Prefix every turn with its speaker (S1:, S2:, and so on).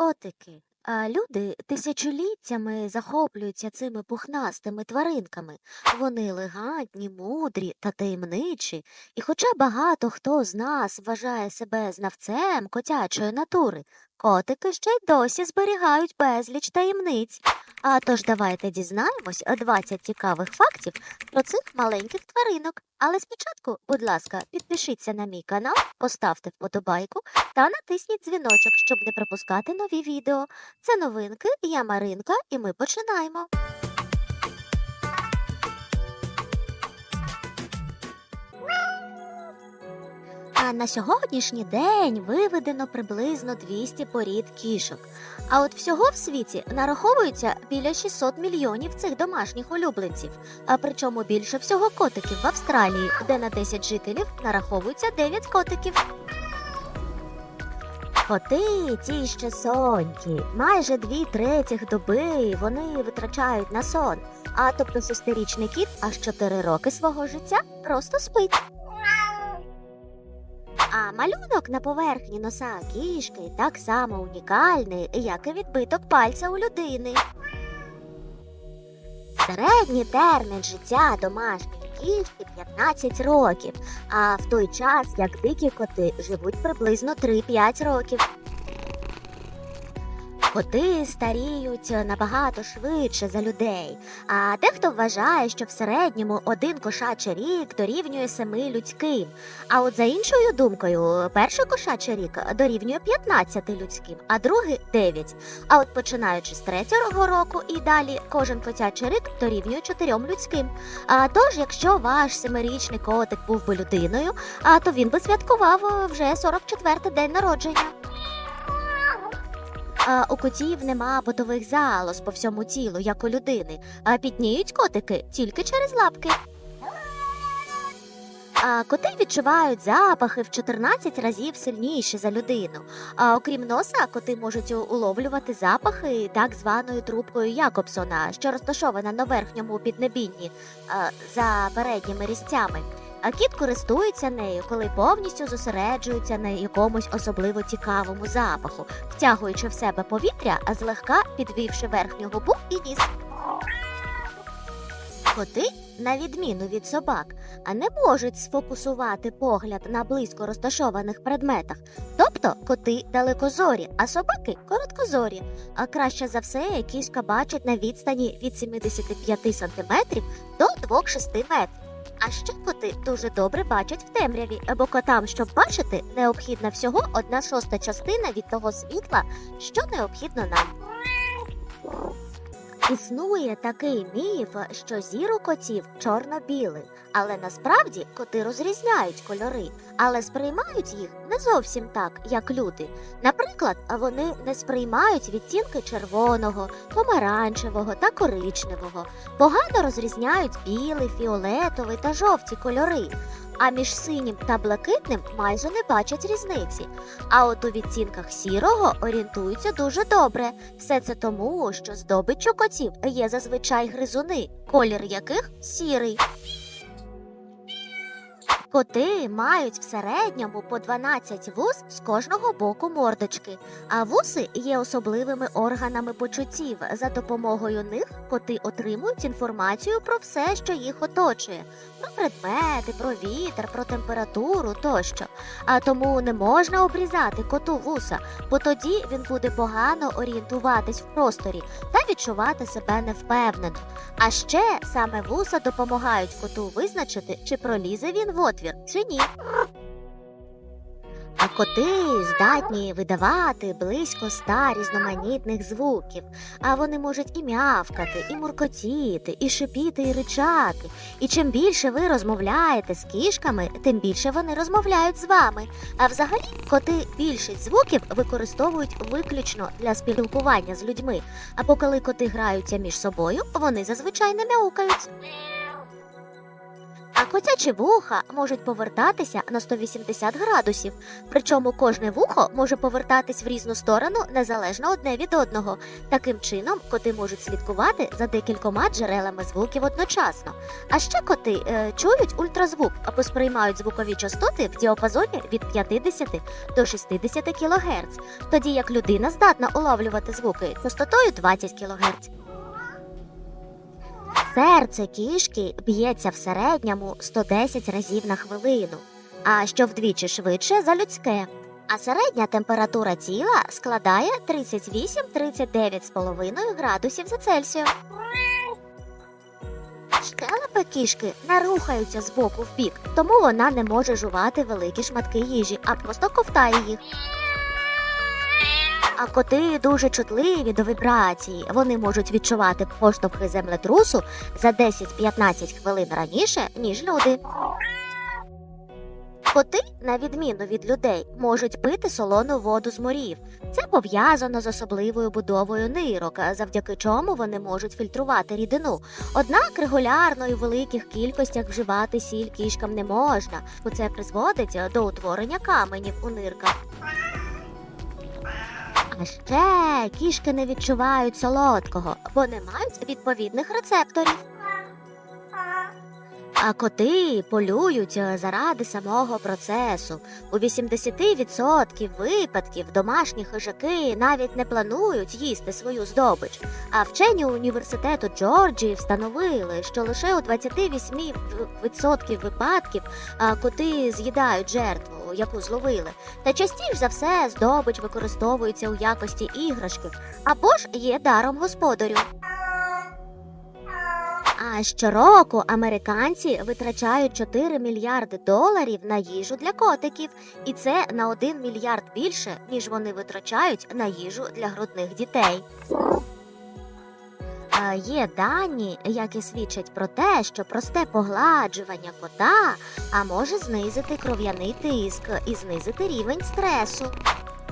S1: Котики. А люди тисячоліттями захоплюються цими пухнастими тваринками. Вони елегантні, мудрі та таємничі. І хоча багато хто з нас вважає себе знавцем котячої натури, котики ще й досі зберігають безліч таємниць. А тож давайте дізнаємось 20 цікавих фактів про цих маленьких тваринок. Але спочатку, будь ласка, підпишіться на мій канал, поставте вподобайку та натисніть дзвіночок, щоб не пропускати нові відео. Це новинки, я Маринка, і ми починаємо. На сьогоднішній день виведено приблизно 200 порід кішок. А от всього в світі нараховується біля 600 мільйонів цих домашніх улюбленців. А причому більше всього котиків в Австралії, де на 10 жителів нараховується 9 котиків. Коти ті ще сонькі. Майже дві третіх доби вони витрачають на сон. А тобто шестирічний кіт аж 4 роки свого життя просто спить. А малюнок на поверхні носа кішки так само унікальний, як і відбиток пальця у людини. Середній термін життя домашньої кішки 15 років, а в той час як дикі коти живуть приблизно 3-5 років. Коти старіють набагато швидше за людей, а дехто вважає, що в середньому один кошачий рік дорівнює семи людським. А от за іншою думкою, перший кошачий рік дорівнює 15 людським, а другий 9. А от починаючи з третього року і далі, кожен котячий рік дорівнює 4 людським. А тож, якщо ваш семирічний котик був би людиною, а то він би святкував е, вже 44-й день народження. А у котів нема потових залоз по всьому тілу, як у людини, а підніють котики тільки через лапки. А коти відчувають запахи в 14 разів сильніші за людину. А окрім носа, коти можуть уловлювати запахи так званою трубкою Якобсона, що розташована на верхньому піднебінні за передніми різцями. А кіт користується нею, коли повністю зосереджується на якомусь особливо цікавому запаху, втягуючи в себе повітря, а злегка підвівши верхню губу і ніс. Коти, на відміну від собак, а не можуть сфокусувати погляд на близько розташованих предметах. Тобто коти далекозорі, а собаки короткозорі. А краще за все кішка бачить на відстані від 75 см до 2-6 метрів. А ще коти дуже добре бачать в темряві, бо котам, щоб бачити, необхідна всього одна шоста частина від того світла, що необхідно нам. Існує такий міф, що зір у котів чорно-білий, але насправді коти розрізняють кольори, але сприймають їх не зовсім так, як люди. Наприклад, вони не сприймають відтінки червоного, помаранчевого та коричневого, погано розрізняють білий, фіолетовий та жовті кольори. А між синім та блакитним майже не бачать різниці. А от у відцінках сірого орієнтуються дуже добре. Все це тому, що здобиччю котів є зазвичай гризуни, колір яких сірий. Коти мають в середньому по 12 вуз з кожного боку мордочки, а вуси є особливими органами почуттів. За допомогою них коти отримують інформацію про все, що їх оточує, про предмети, про вітер, про температуру тощо. А тому не можна обрізати коту вуса, бо тоді він буде погано орієнтуватись в просторі та відчувати себе невпевнено. А ще саме вуса допомагають коту визначити, чи пролізе він в отвір, ні. А коти здатні видавати близько ста різноманітних звуків. А вони можуть і м'явкати, і муркотіти, і шипіти, і ричати. І чим більше ви розмовляєте з кішками, тим більше вони розмовляють з вами. А взагалі коти більшість звуків використовують виключно для спілкування з людьми. Або коли коти граються між собою, вони зазвичай не мяукають. А котячі вуха можуть повертатися на 180 градусів. Причому кожне вухо може повертатись в різну сторону незалежно одне від одного. Таким чином, коти можуть слідкувати за декількома джерелами звуків одночасно. А ще коти е, чують ультразвук або сприймають звукові частоти в діапазоні від 50 до 60 кГц, тоді як людина здатна улавлювати звуки частотою 20 кГц. Серце кішки б'ється в середньому 110 разів на хвилину, а що вдвічі швидше за людське. А середня температура тіла складає 38-39,5 градусів за Цельсієм. Щелепи кішки не рухаються з боку в бік, тому вона не може жувати великі шматки їжі, а просто ковтає їх. А коти дуже чутливі до вібрації. Вони можуть відчувати поштовхи землетрусу за 10-15 хвилин раніше, ніж люди. Коти, на відміну від людей, можуть пити солону воду з морів. Це пов'язано з особливою будовою нирок, завдяки чому вони можуть фільтрувати рідину. Однак регулярно і в великих кількостях вживати сіль кішкам не можна, бо це призводить до утворення каменів у нирках. Ще кішки не відчувають солодкого, бо не мають відповідних рецепторів. А коти полюють е, заради самого процесу. У 80% випадків домашні хижаки навіть не планують їсти свою здобич. А вчені університету Джорджії встановили, що лише у 28% випадків коти з'їдають жертву, яку зловили. Та частіше за все здобич використовується у якості іграшки або ж є даром господарю. А щороку американці витрачають 4 мільярди доларів на їжу для котиків, і це на 1 мільярд більше, ніж вони витрачають на їжу для грудних дітей. Є дані, які свідчать про те, що просте погладжування кота а може знизити кров'яний тиск і знизити рівень стресу.